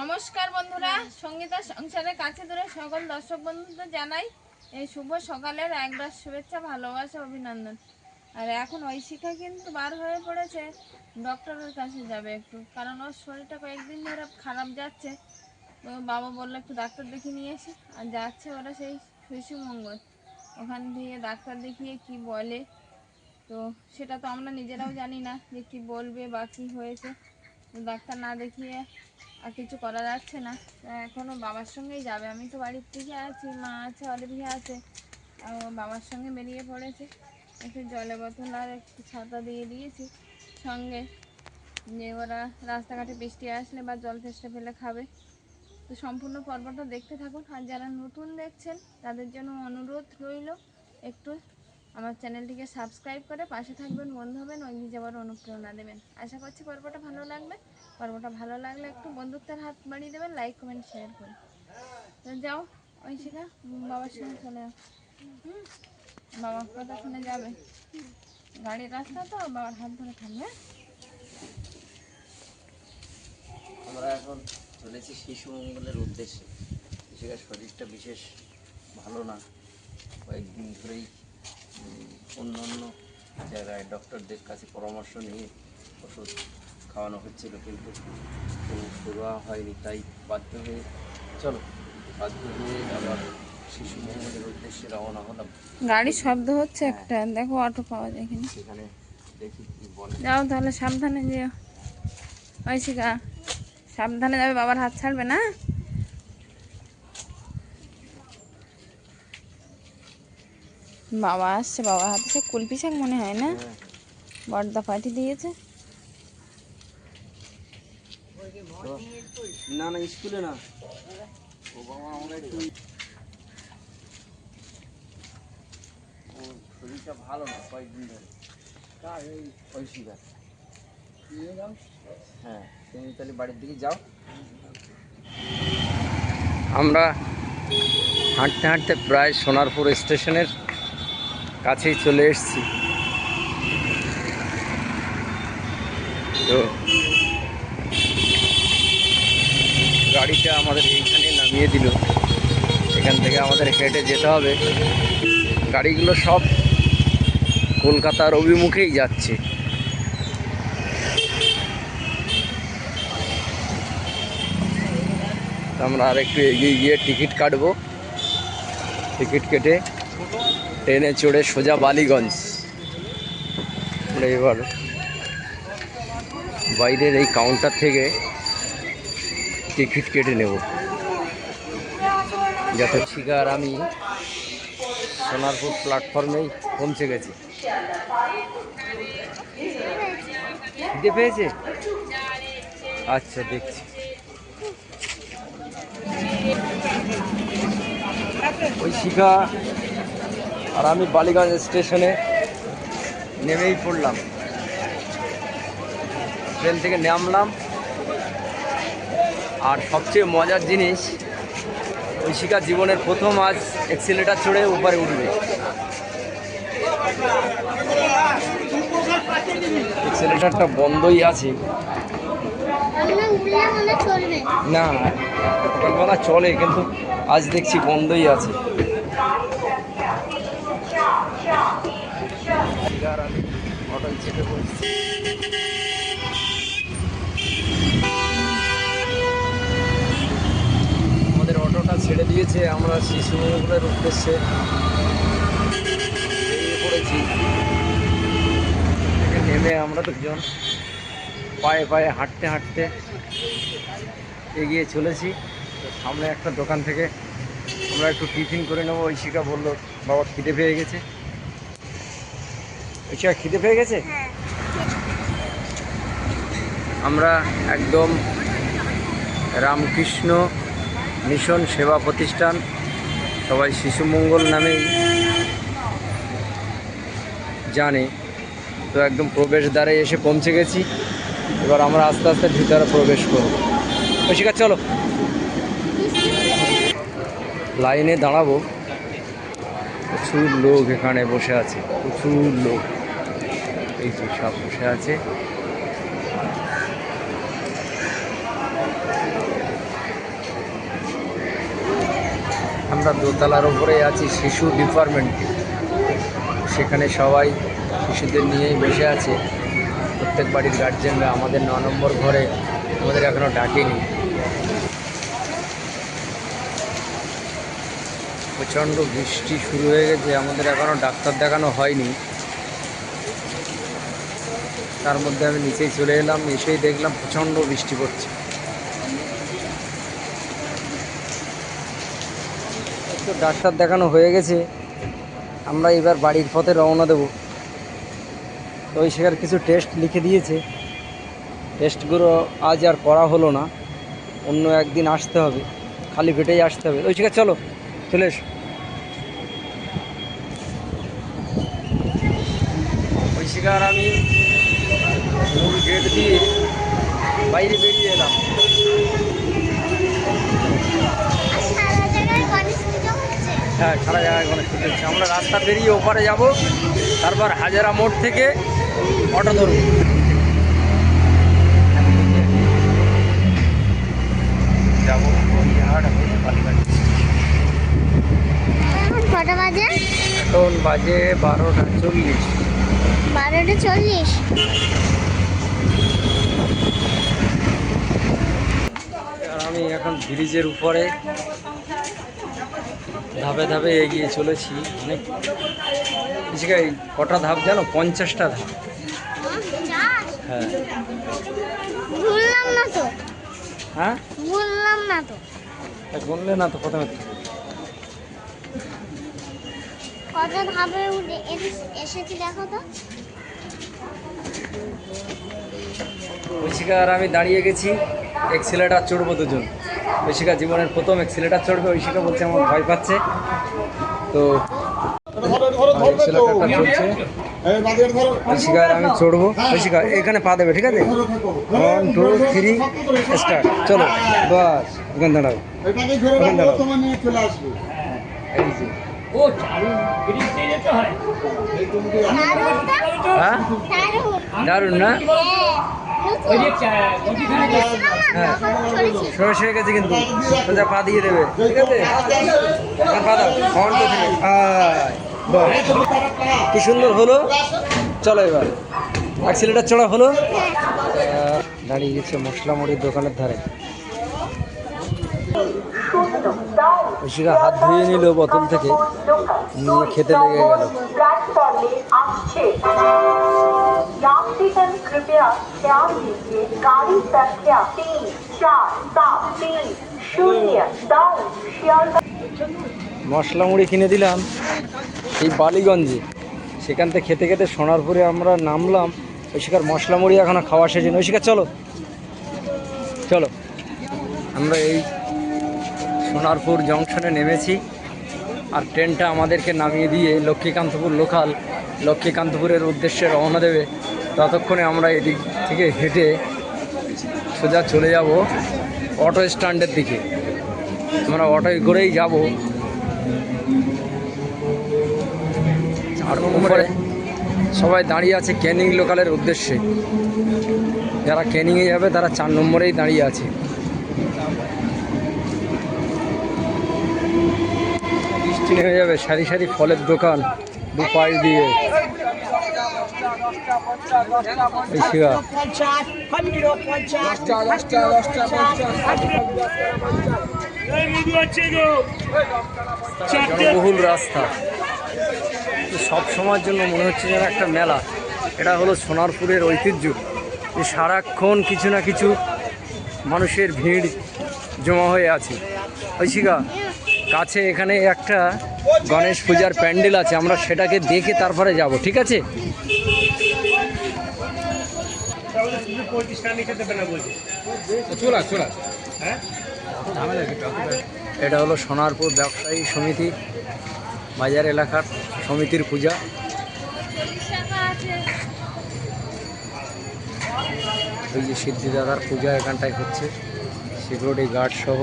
নমস্কার বন্ধুরা, সঙ্গীতা সংসারের কাছে দূরে সকল দর্শক বন্ধুদের জানাই, এই শুভ সকালের একবার শুভেচ্ছা, ভালোবাসা, অভিনন্দন। আর এখন ওই ঐশিকা কিন্তু বার হয়ে পড়েছে, ডক্টরের কাছে যাবে একটু, কারণ ওর শরীরটা কয়েকদিন ধরে খারাপ যাচ্ছে। তো বাবা বলল একটু ডাক্তার দেখিয়ে নিয়ে এসে আর যাচ্ছে ওরা সেই মঙ্গল ওখান থেকে ডাক্তার দেখিয়ে কি বলে, তো সেটা তো আমরা নিজেরাও জানি না যে কি বলবে বা কি হয়েছে। ডাক্তার না দেখিয়ে আর কিছু করা যাচ্ছে না। এখনও বাবার সঙ্গেই যাবে। আমি তো বাড়ির থেকে আছি, মা আছে অলিভিয়া আছে। বাবার সঙ্গে বেরিয়ে পড়েছে। একটু জলে বোতল আর একটু ছাতা দিয়ে দিয়েছি। সঙ্গে যে ওরা রাস্তাঘাটে বৃষ্টি আসলে বা জল চেষ্টা ফেলে খাবে। তো সম্পূর্ণ পর্বটা দেখতে থাকুন। আর যারা নতুন দেখছেন, তাদের জন্য অনুরোধ রইল, একটু আমার চ্যানেলটিকে সাবস্ক্রাইব করে পাশে থাকবেন, বন্ধু হবেন, ওই যাবার অনুপ্রেরণা দেবেন। আশা করছি পর্বটা ভালো লাগবে। পর্বটা ভালো লাগলে একটু বন্ধুত্বের হাত বাড়িয়ে দেবেন লাইক কমেন্ট শেয়ার করে যাও, ওই শিখা, বাবার সঙ্গে চলে যাও হুম? বাবা কতক্ষণে যাবে। গাড়ির রাস্তা তো, বাবার হাত ধরে থাকবে? আমরা এখন চলেছি শিশু মঙ্গলের উদ্দেশ্যে। শরীরটা বিশেষ ভালো না। কয়েকদিন ধরেই অন্য অন্য জায়গায় ডক্টরদের কাছে পরামর্শ নিয়ে ওষুধ খাওয়ানো হচ্ছিল কিন্তু কোনো শুরুয়া হয়নি তাই বাধ্য হয়ে চলো বাধ্য হয়ে আবার শিশু মঙ্গলের উদ্দেশ্যে রওনা হলাম। গাড়ির শব্দ হচ্ছে একটা দেখো অটো পাওয়া যায় এখানে সেখানে দেখি কি বলে। যাও তাহলে সাবধানে যেও। শিখা সাবধানে যাবে বাবার হাত ছাড়বে না? বাবা আসছে বাবার হাতে সে কুলপি শাক মনে হয় না? হ্যাঁ। বর্দা পাঠিয়ে দিয়েছে। না না স্কুলে না। ও বাবা আমরা একটু শরীরটা ভালো না কয়েকদিন ধরে। ওই শিকার হ্যাঁ। তুমি তাহলে বাড়ির দিকে যাও। আমরা হাঁটতে হাঁটতে প্রায় সোনারপুর স্টেশনের কাছেই চলে এসেছি। তো গাড়িটা আমাদের এইখানে নামিয়ে দিল। এখান থেকে আমাদের হেঁটে যেতে হবে। গাড়িগুলো সব কলকাতার অভিমুখেই যাচ্ছে। আমরা আর একটু এগিয়ে গিয়ে টিকিট কাটবো। টিকিট কেটে ট্রেনে চড়ে সোজা বালিগঞ্জ। এবার বাইরের এই কাউন্টার থেকে টিকিট কেটে নেব। যাতে শিকার আমি সোনারপুর প্ল্যাটফর্মেই পৌঁছে গেছি। পেয়েছে? আচ্ছা দেখছি। ওই শিখা আর আমি বালিগঞ্জ স্টেশনে নেমেই পড়লাম। ট্রেন থেকে নামলাম। আর সবচেয়ে মজার জিনিস, ঐশিকা জীবনের প্রথম আজ এক্সিলেটার চড়ে উপরে উঠবে। এক্সিলেটারটা বন্ধই আছে। না সকালবেলা চলে, কিন্তু আজ দেখছি বন্ধই আছে। পড়ছি আমাদের অটোটা ছেড়ে দিয়েছে আমরা শিশু মঙ্গলের উদ্দেশ্যে। পড়েছি। নেমে আমরা দুজন পায়ে পায়ে হাঁটতে হাঁটতে এগিয়ে চলেছি। সামনে একটা দোকান থেকে আমরা একটু টিফিন করে নেব। ঐশিকা বলল, বাবা, খিদে পেয়ে গেছে? ঐশিকা, খিদে পেয়ে গেছে? আমরা একদম রামকৃষ্ণ মিশন সেবা প্রতিষ্ঠান, সবাই শিশু মঙ্গল নামেই জানে। তো একদম প্রবেশদ্বারে এসে পৌঁছে গেছি। এবার আমরা আস্তে আস্তে ভিতরে প্রবেশ করব। ঐশিকা চলো। লাইনে দাঁড়াবো। প্রচুর লোক এখানে বসে আছে, প্রচুর লোক। এই সব বসে আছে। আমরা দোতলার ওপরে আছি শিশু ডিপার্টমেন্ট সেখানে সবাই শিশুদের নিয়েই বসে আছে। প্রত্যেক বাড়ির গার্জেনরা আমাদের ন নম্বর ঘরে আমাদের এখনও ডাকেনি। প্রচণ্ড বৃষ্টি শুরু হয়ে গেছে, আমাদের এখনও ডাক্তার দেখানো হয়নি। তার মধ্যে আমি নিচেই চলে এলাম, এসেই দেখলাম প্রচণ্ড বৃষ্টি পড়ছে। ডাক্তার দেখানো হয়ে গেছে, আমরা এবার বাড়ির পথে রওনা দেবো। তো ওই সেখানে কিছু টেস্ট লিখে দিয়েছে। টেস্টগুলো আজ আর করা হলো না, অন্য একদিন আসতে হবে, খালি পেটেই আসতে হবে। ওই শিকার চলো, চলে এসো। ওই শিকার আমি মূল গেট দিয়ে বাইরে বেরিয়ে এলাম। হ্যাঁ সারা জায়গায় গণেশ পুজো হচ্ছে আমরা রাস্তা বেরিয়ে ওপারে যাব তারপর হাজারা মোড় থেকে অটো ধরবো। যাব কটা বাজে? এখন বাজে বারোটা চল্লিশ। বারোটা চল্লিশ। আমি এখন ব্রিজের উপরে ধাপে ধাপে এগিয়ে চলেছি। অনেক বেশি গাড়ি কটা ধাপ জানো? পঞ্চাশটা ধাপ। হ্যাঁ। না তো। হ্যাঁ? না তো। গুনলে না তো প্রথমে কটা ধাপে উঠে এসেছি দেখো তো। ঐশিকা আর আমি দাঁড়িয়ে গেছি এক ছেলেটা চড়বো দুজন। ঐশিকা জীবনের প্রথম এক্সিলেটার চড়বে ঐশিকা বলছে আমার ভয় পাচ্ছে। তো আমি চড়বো। ঐশিকা এখানে পা দেবে ঠিক আছে? ওয়ান টু থ্রি স্টার্ট চলো বাস এখানে দাঁড়াও। ওখানে দাঁড়াও। এই যে। হ্যাঁ? দারুণ না? হ্যাঁ। সরষের গেছে কিন্তু। পা দিয়ে দেবে। ঠিক আছে? কি সুন্দর হলো? চলো এবার। অ্যাক্সিলেটার চড়া হলো? দাঁড়িয়ে গেছে মশলা মুড়ির দোকানের ধারে। হাত ধুয়ে নিল বোতল থেকে। খেতে লেগে গেল। यात्रीगण कृपया ध्यान दीजिए गाड़ी संख्या तीन चार सात तीन शून्य दाऊ शियालदह মশলা মুড়ি কিনে দিলাম এই বালিগঞ্জে সেখান থেকে খেতে খেতে সোনারপুরে আমরা নামলাম ঐশিকার মশলা মুড়ি এখনও খাওয়া শেষ হয়নি ঐশিকার চলো চলো আমরা এই সোনারপুর জংশনে নেমেছি আর ট্রেনটা আমাদেরকে নামিয়ে দিয়ে লক্ষ্মীকান্তপুর লোকাল লক্ষ্মীকান্তপুরের উদ্দেশ্যে রওনা দেবে। ততক্ষণে আমরা এদিক থেকে হেঁটে সোজা চলে যাব অটো স্ট্যান্ডের দিকে। আমরা অটোয় করেই যাব। চার নম্বরে সবাই দাঁড়িয়ে আছে ক্যানিং লোকালের উদ্দেশ্যে। যারা ক্যানিংয়ে যাবে তারা চার নম্বরেই দাঁড়িয়ে আছে। বৃষ্টি নেমে যাবে, সারি সারি ফলের দোকান। দু পাশ দিয়ে জনবহুল রাস্তা। সব সময়ের জন্য মনে হচ্ছে যেন একটা মেলা। এটা হলো সোনারপুরের ঐতিহ্য। সারাক্ষণ কিছু না কিছু মানুষের ভিড় জমা হয়ে আছে। ঐশিকা, কাছে এখানে একটা গণেশ পূজার প্যান্ডেল আছে, আমরা সেটাকে দেখে তারপরে যাব, ঠিক আছে? এটা হলো সোনারপুর ব্যবসায়ী সমিতি, বাজার এলাকার সমিতির পূজা। ওই যে সিদ্ধিদাদার পূজা এখানটায় হচ্ছে। সিকিউরিটি গার্ড সহ।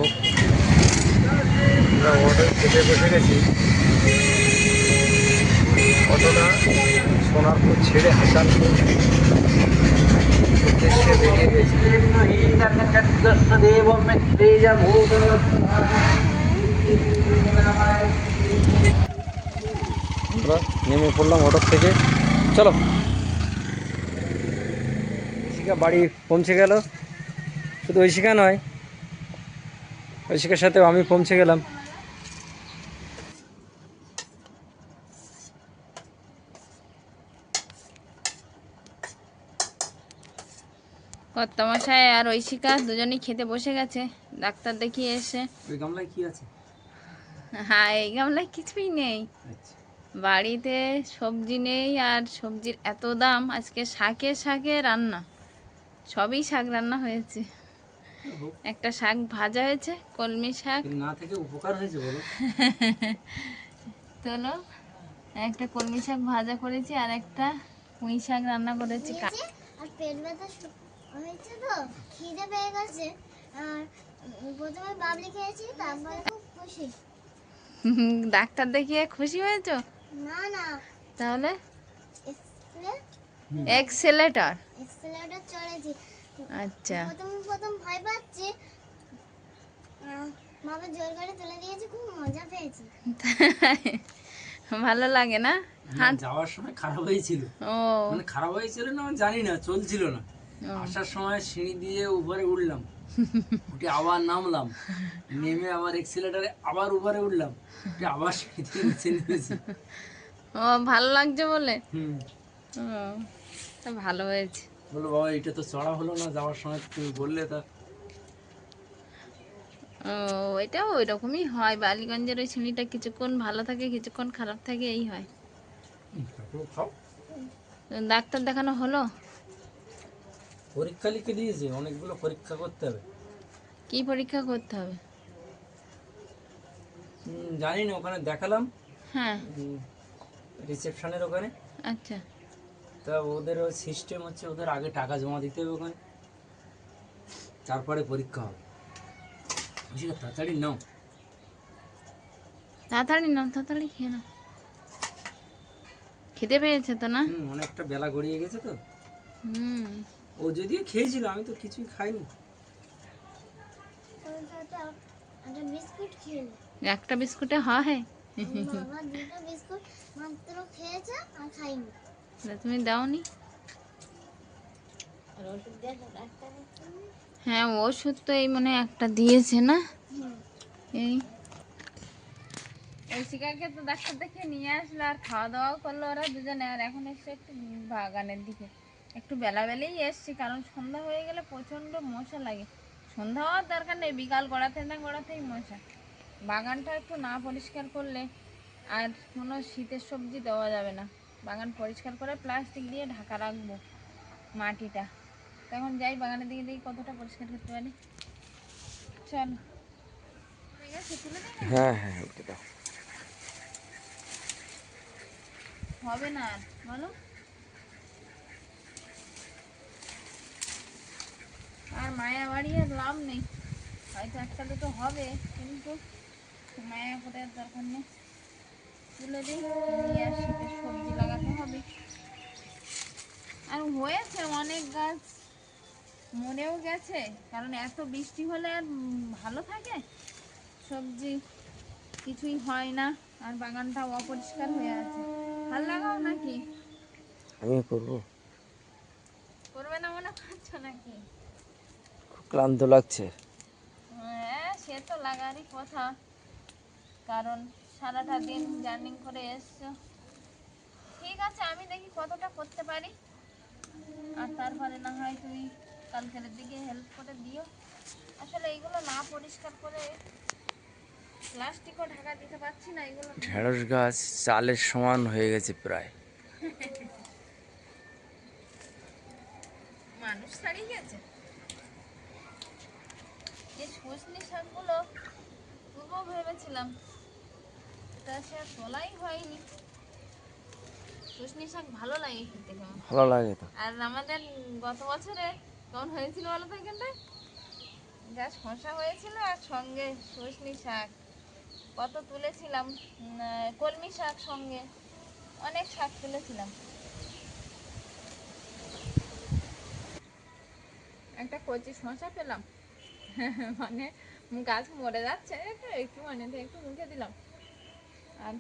আমরা অটো খেতে বসে গেছি। অটোটা সোনারপুর ছেড়ে হাসানপুর উদ্দেশ্যে বেরিয়ে গেছি। আমরা নেমে পড়লাম অটোর থেকে। চলো। ঐশিকা বাড়ি পৌঁছে গেল। শুধু ওই ঐশিকা নয় ঐশিকার সাথেও আমি পৌঁছে গেলাম। কর্তামশাই আর ঐশিকা দুজনেই খেতে বসে গেছে। ডাক্তার দেখিয়ে এসে ওই গামলায় কি আছে? হ্যাঁ এই গামলায় কিছুই নেই। আচ্ছা। বাড়িতে সবজি নেই আর সবজির এত দাম আজকে শাকে শাকে রান্না। সবই শাক রান্না হয়েছে। একটা শাক ভাজা হয়েছে কলমি শাক। না থেকে উপকার হয়েছে বলো। তোলো একটা কলমি শাক ভাজা করেছি আর একটা পুঁই শাক রান্না করেছি। আর পেট ব্যথা হয়েছে তো খিদে পেয়ে গেছে। আর প্রথমে বাবলি খেয়েছি তারপরে খুব খুশি। ডাক্তার দেখিয়ে খুশি হয়েছো? না না। তাহলে? এক্সেলেটার। এক্সেলেটার চড়েছি। আচ্ছা। প্রথম প্রথম ভয় পাচ্ছি। বাবা জোর করে তুলে দিয়েছে খুব মজা পেয়েছি। ভালো লাগে না? যাওয়ার সময় খারাপ হয়েছিল ও। মানে খারাপ হয়েছিল না জানি না চলছিল না। আসার সময় সিঁড়ি দিয়ে উপরে উঠলাম। উঠে আবার নামলাম। নেমে আবার এক্সিলেটারে আবার উপরে উঠলাম। উঠে আবার সিঁড়ি দিয়ে নিচে নেমেছি। ও ভালো লাগছে বলে? হুম। ভালো হয়েছে। বলল বাবা এটা তো চড়া হলো না যাওয়ার সময় তুমি বললে তা। ও এটাও ওই রকমই হয় বালিগঞ্জের ওই সিঁড়িটা কিছুক্ষণ ভালো থাকে কিছুক্ষণ খারাপ থাকে এই হয়। ডাক্তার দেখানো হলো? পরীক্ষা লিখে দিয়েছে অনেকগুলো পরীক্ষা করতে হবে। কি পরীক্ষা করতে হবে? হুম, জানি না ওখানে দেখালাম। হ্যাঁ। রিসেপশনের ওখানে। আচ্ছা। তা ওদের ওই সিস্টেম হচ্ছে ওদের আগে টাকা জমা দিতে হবে ওখানে। তারপরে পরীক্ষা হবে। বলছি, তাড়াতাড়ি নাও। তাড়াতাড়ি না তাড়াতাড়ি খেয়ে নাও। খেতে পেয়েছে তো না? হুম অনেকটা বেলা গড়িয়ে গেছে তো। হুম। ও যদিও খেয়েছিল আমি তো কিছুই খাইনি। একটা বিস্কুট খেলো একটা বিস্কুটে হয় বাবা দুটো বিস্কুট মাত্র খেয়েছে আর খাইনি। তুমি দাওনি? হ্যাঁ ওষুধ তো এই মনে একটা দিয়েছে না? এই। এই শিকারকে তো ডাক্তার দেখে নিয়ে আসলো আর খাওয়া দাওয়াও করল ওরা দুজনে আর এখন এসছে একটু বাগানের দিকে। একটু বেলাবেলাই এসছি কারণ সন্ধ্যা হয়ে গেলে প্রচণ্ড মশা লাগে। সন্ধ্যা হওয়ার দরকার নেই বিকাল গড়াতে না গড়াতেই মশা। বাগানটা একটু না পরিষ্কার করলে আর কোনো শীতের সবজি দেওয়া যাবে না। বাগান পরিষ্কার করে প্লাস্টিক দিয়ে ঢাকা রাখব মাটিটা। তখন যাই বাগানের দিকে দেখি কতটা পরিষ্কার করতে পারি। চল। হয়ে। হ্যাঁ দাও। হবে না বলো। আর মায়া বাড়ি আর লাভ নেই। হয়তো একটা দুটো হবে কিন্তু মায়া আর দরকার নেই। তুলে দিই নিয়ে আর শীতের সবজি লাগাতে হবে আর হয়েছে অনেক গাছ মরেও গেছে কারণ এত বৃষ্টি হলে আর ভালো থাকে? সবজি কিছুই হয় না আর বাগানটা অপরিষ্কার হয়ে আছে। ভালো লাগাও নাকি? আমি করব। করবে না মনে করছ নাকি? খুব ক্লান্ত লাগছে। হ্যাঁ সে তো লাগারই কথা। কারণ সারাটা দিন জার্নি করে এসছো। ঠিক আছে আমি দেখি কতটা করতে পারি। আর তারপরে না হয় তুমি কালকের দিকে হেল্প করে দিও। আসলে এইগুলো না পরিষ্কার করে প্লাস্টিকও ঢাকা দিতে পারছি না এগুলো ঢেঁড়স গাছ চালের সমান হয়ে গেছে প্রায়। মানুষ ছাড়িয়ে গেছে। সজনে শাকগুলো তুলবো ভেবেছিলাম তা সে তোলাই হয়নি। সজনে শাক ভালো লাগে খেতে ভালো লাগে তো। আর আমাদের গত বছরে কেমন হয়েছিল বলো তো এখানটায়? গাছ শশা হয়েছিল আর সঙ্গে সজনি শাক। কত তুলেছিলাম কলমি শাক সঙ্গে। অনেক শাক তুলেছিলাম। একটা কচি শশা পেলাম। মানে গাছ মরে যাচ্ছে একটু একটু মানে একটু মুখে দিলাম। আর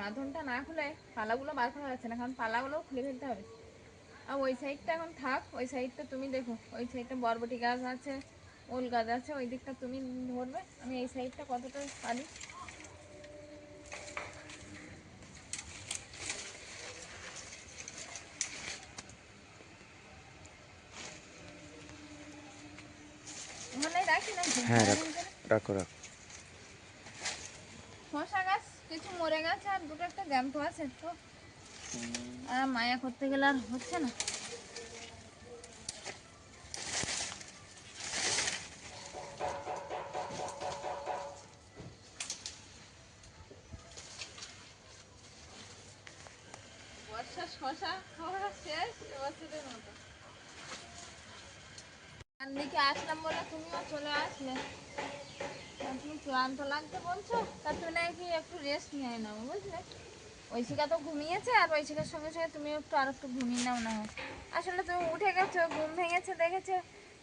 মাধ্যমটা না খুলে পালাগুলো বার করা যাচ্ছে না, কারণ পালাগুলো খুলে ফেলতে হবে। আর ওই সাইডটা এখন থাক ওই সাইডটা তুমি দেখো ওই সাইডটা বরবটি গাছ আছে ওল গাছ আছে ওই দিকটা তুমি ধরবে আমি এই সাইডটা কতটা পারি? হ্যাঁ রাখো রাখো রাখো। শশা গাছ কিছু মরে গেছে আর দুটো একটা জ্যান্ত আছে তো। আর মায়া করতে গেলে আর হচ্ছে না। খাওয়া শেষ মতো। আসলাম বলে তুমিও চলে আসলে। তুমি ক্লান্ত লাগতে বলছো? তা তুমি নাকি একটু রেস্ট নিয়ে নাও, বুঝলে? ঐশিকা তো ঘুমিয়েছে আর ঐশিকার সঙ্গে সঙ্গে তুমি একটু আর একটু ঘুমিয়ে নাও না আসলে তুমি উঠে গেছো ঘুম ভেঙেছে দেখেছে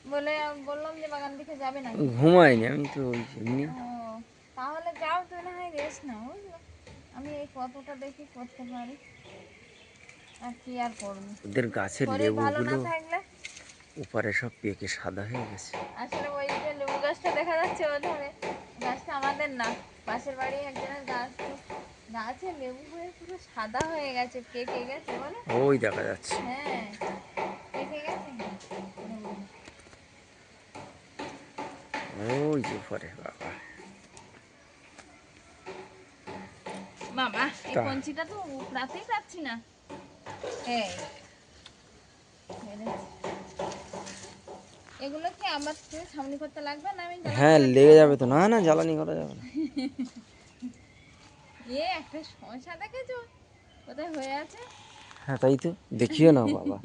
বলে বললাম যে বাগান দিকে যাবে না ঘুমাইনি আমি তো এমনি। তাহলে যাও তুমি না হয় রেস্ট নাও আমি এই কতটা দেখি করতে পারি আর কি আর করব? ওদের গাছের শরীর ভালো না লেবুগুলো থাকলে? উপরে সব পেকে সাদা হয়ে গেছে। আসলে ওই যে লেবু গাছটা দেখা যাচ্ছে ওধারে গাছটা আমাদের না পাশের বাড়ি একজনের গাছ গাছে লেবু হয়ে পুরো সাদা হয়ে গেছে পেকে গেছে বলে? ওই দেখা যাচ্ছে। হ্যাঁ পেকে গেছে। ওই যে উপরে বাবা। বাবা এই কঞ্চিটা তো উপড়াতেই পারছি না। এই। এগুলো কি তুমি সামনে করতে লাগবে না আমি হ্যাঁ লেগে যাবে তো। না না জ্বালানি করা যাবে না। এ একটা দেখেছ? কোথায় হয়ে আছে? হ্যাঁ তাই তো। দেখিও না বাবা।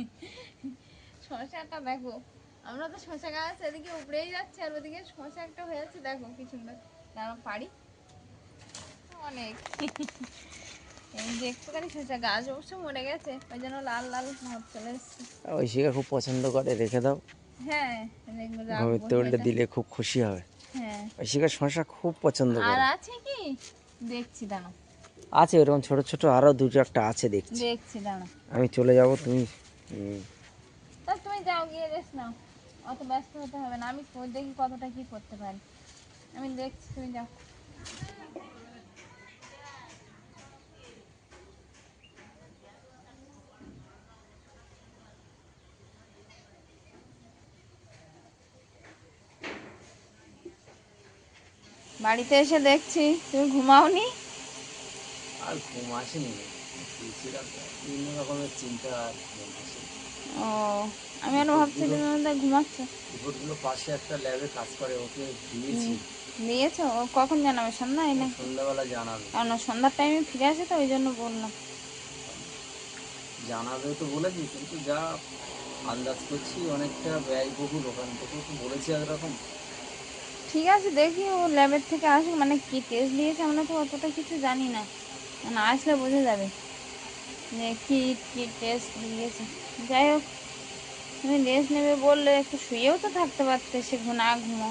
শশাটা দেখো। আমরা তো শশা গাছ এদিকে উপরেই যাচ্ছে আর ওদিকে শশা একটা হয়েছে দেখো কি সুন্দর। দাঁড়াও পারি? অনেক। এই যে একটুখানি শশা গাছ অবশ্য মরে গেছে ওই জন্য লাল লাল ভাব চলে এসছে। ওই শিখা খুব পছন্দ করে রেখে দাও। হ্যাঁ। দিলে খুব খুশি হবে। হ্যাঁ। ওই শশা খুব পছন্দ আর করে। আছে কি? দেখছি দাঁড়াও। আছে এরকম ছোট ছোট আরও দু চারটা আছে দেখছি। দেখছি দাঁড়া আমি চলে যাব তুমি তা তুমি যাও গিয়ে রেস্ট নাও। অত ব্যস্ত হতে হবে না। আমি দেখি কতটা কি করতে পারি। আমি দেখছি তুমি যাও। বাড়িতে এসে দেখছি তুমি ঘুমাওনি? আর ঘুম আসেনি বিভিন্ন রকমের চিন্তা আর ঘুম আসেনি ও আমি আর ভাবছি তুমি বোধহয় ঘুমাচ্ছ। রিপোর্টগুলো পাশে একটা ল্যাবে কাজ করে ওকে দিয়েছি। দিয়েছ? ও কখন জানাবে? সন্ধ্যা এনে সন্ধ্যাবেলা জানাবে। কারণ সন্ধ্যার টাইমে ফিরে আসে তো ওই জন্য বললাম। জানাবে তো বলেছি কিন্তু যা আন্দাজ করছি অনেকটা ব্যয়বহুল ওখান থেকে বলেছি একরকম। ঠিক আছে দেখি ও ল্যাবের থেকে আসুক মানে কি টেস্ট দিয়েছে আমরা তো অতটা কিছু জানি না। মানে আসলে বোঝা যাবে যে কি কি টেস্ট দিয়েছে। যাই হোক তুমি রেস্ট নেবে বললে একটু শুয়েও তো থাকতে পারতে সে ঘুনা ঘুমো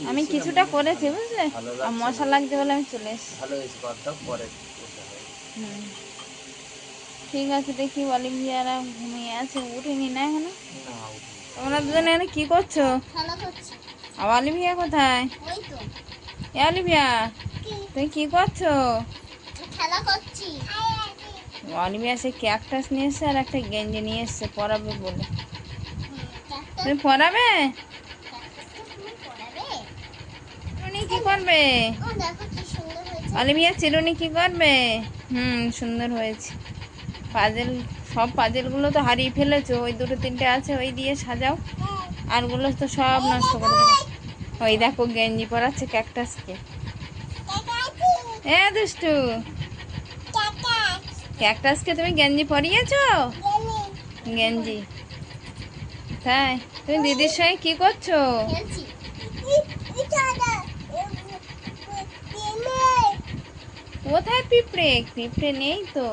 আমি কিছুটা করেছি বুঝলে? আর মশা লাগছে বলে আমি চলে এসেছি। ভালো হয়েছে কথা পরে হুম। ঠিক আছে দেখি বলি অলিভিয়ারা ঘুমিয়ে আছে উঠিনি না এখনও? তোমরা দুজনে এখানে কি করছ? খেলা করছি। আর অলিভিয়া কোথায়? এ অলিভিয়া তুমি কি করছ? খেলা করছি। অলিভিয়া সে ক্যাকটাস নিয়ে এসছে আর একটা গেঞ্জি নিয়ে এসছে পরাবে বলে। তুমি পরাবে? কি করবে? অলিভিয়া চিরুনি কি করবে? হুম সুন্দর হয়েছে। পাজেল সব পাজেলগুলো তো হারিয়ে ফেলেছো ওই দুটো তিনটে আছে ওই দিয়ে সাজাও। আরগুলো তো সব নষ্ট করে দেবে। ওই দেখো গেঞ্জি পরাচ্ছে ক্যাকটাসকে। এ দুষ্টু। ক্যাকটাসকে তুমি গেঞ্জি পরিয়েছ? গেঞ্জি। তাই, তুমি দিদির সঙ্গে কি করছ? কোথায় পিঁপড়ে? পিঁপড়ে নেই তো।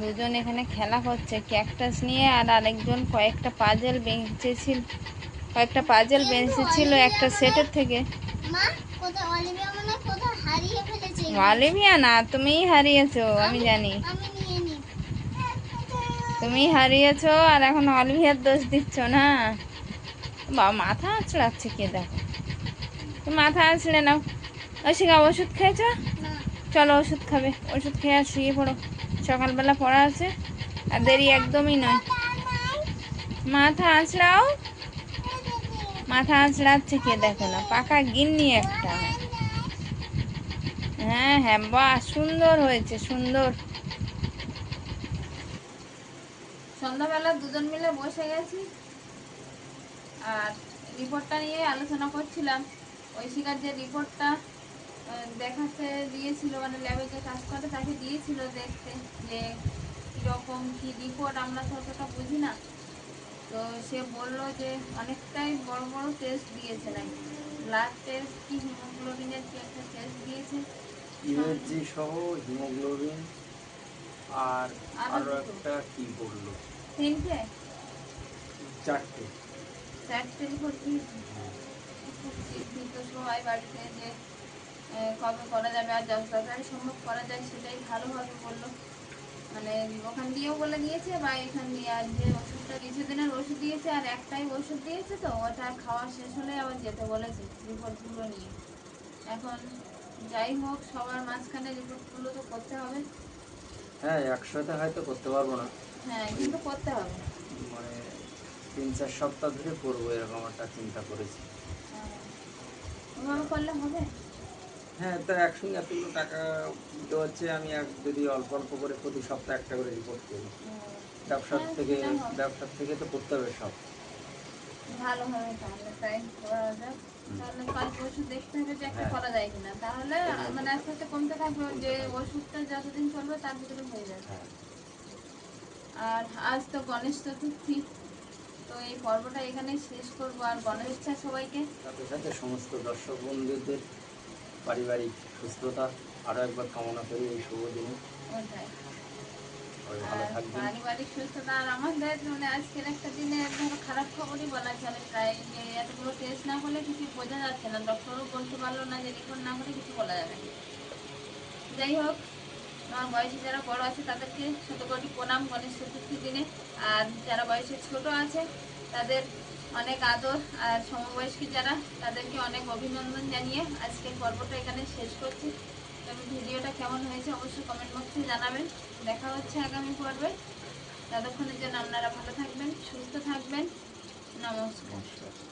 দুজন এখানে খেলা করছে ক্যাকটাস নিয়ে আর আরেকজন কয়েকটা পাজেল বেঁচেছিল। কয়েকটা পাজেল পেন্সিল ছিল একটা সেটের থেকে। অলিভিয়া মনে অলিভিয়া না তুমিই হারিয়েছো আমি জানি। তুমি হারিয়েছো আর এখন অলিভিয়ার দোষ দিচ্ছ না। বাবা মাথা আঁচড়াচ্ছে কে দেখো। তুমি মাথা আঁচড়ে নাও। ওষিকা ওষুধ খেয়েছো? চলো ওষুধ খাবে। ওষুধ খেয়ে আর শুয়ে পড়ো। সকালবেলা পড়া আছে। আর দেরি একদমই নয়। মাথা আঁচড়াও। মাথা আঁচড়াচ্ছে কে দেখো না? পাকা গিন্নি একটা। হ্যাঁ হ্যাঁ বাহ সুন্দর হয়েছে, সুন্দর। সন্ধ্যাবেলা দুজন মিলে বসে গেছি। আর রিপোর্টটা নিয়ে আলোচনা করছিলাম। ঐশিকার যে রিপোর্টটা দেখাতে দিয়েছিল মানে ল্যাবে যে কাজ করে, তাকে দিয়েছিল দেখতে যে কীরকম কী রিপোর্ট আমরা তো অতটা বুঝি না। তো সে বলল যে অনেকটাই বড় বড় টেস্ট দিয়েছে নাকি? ব্লাড টেস্ট কি হিমোগ্লোবিনের কি একটা টেস্ট দিয়েছে? ইউএসজি সহ হিমোগ্লোবিন আর আরও একটা কি বলল? তিনটে? চারটে। চারটে রিপোর্ট দিয়েছে? খুব চিন্তিত সবাই বাড়িতে যে কবে করা যাবে আর যত তাড়াতাড়ি সম্ভব করা যায় সেটাই ভালো হবে বলল। মানে ওখান দিয়েও বলে দিয়েছে বা এখান দিয়ে আর যে ওষুধটা কিছুদিনের ওষুধ দিয়েছে আর একটাই ওষুধ দিয়েছে তো ওটা খাওয়া শেষ হলে আবার যেতে বলেছে রিপোর্টগুলো নিয়ে। এখন যাই হোক সবার মাঝখানে রিপোর্টগুলো তো করতে হবে। হ্যাঁ একসাথে হয়তো করতে পারব না। হ্যাঁ কিন্তু করতে হবে। মানে তিন চার সপ্তাহ ধরে করব এরকম একটা চিন্তা করেছি। ওভাবে করলে হবে? হ্যাঁ তো একসঙ্গে এতগুলো টাকা দিতে হচ্ছে আমি এক যদি অল্প অল্প করে প্রতি সপ্তাহে একটা করে রিপোর্ট করি। ব্যবসার হ্যাঁ, থেকে ব্যবসার থেকে তো করতে হবে সব। ভালো হবে তাহলে তাই করা যাক। তাহলে কয়েক ওষুধ দেখতে হবে যে একটা হ্যাঁ। করা যায় কিনা। তাহলে মানে আস্তে আস্তে কমতে থাকবে যে ওষুধটা যতদিন চলবে তার ভিতরে হয়ে যাবে। হ্যাঁ। আর আজ তো গণেশ চতুর্থী তো এই পর্বটা শেষ করব। আর গণেশ সবাইকে। সাথে সাথে সমস্ত দর্শক বন্ধুদের পারিবারিক সুস্থতা আরও একবার কামনা করি এই শুভ দিনে। আর পারিবারিক সুস্থতা আর আমাদের মানে আজকের একটা দিনে খারাপ খবরই বলা চলে প্রায় যে এতগুলো টেস্ট না কিছু বোঝা যাচ্ছে না ডক্টরও বলতে পারল না যে রিপোর্ট না কিছু বলা যাবে যাই হোক আমার বয়সে যারা বড় আছে তাদেরকে প্রণাম গণেশ চতুর্থীর দিনে। আর যারা বয়সে ছোট আছে তাদের অনেক আদর আর সমবয়স্কী যারা, তাদেরকে অনেক অভিনন্দন জানিয়ে আজকের পর্বটা এখানে শেষ করছি। তবে ভিডিওটা কেমন হয়েছে অবশ্যই কমেন্ট বক্সে জানাবেন। দেখা হচ্ছে আগামী পর্বে। ততক্ষণের জন্য আপনারা ভালো থাকবেন, সুস্থ থাকবেন। নমস্কার। নমস্কার।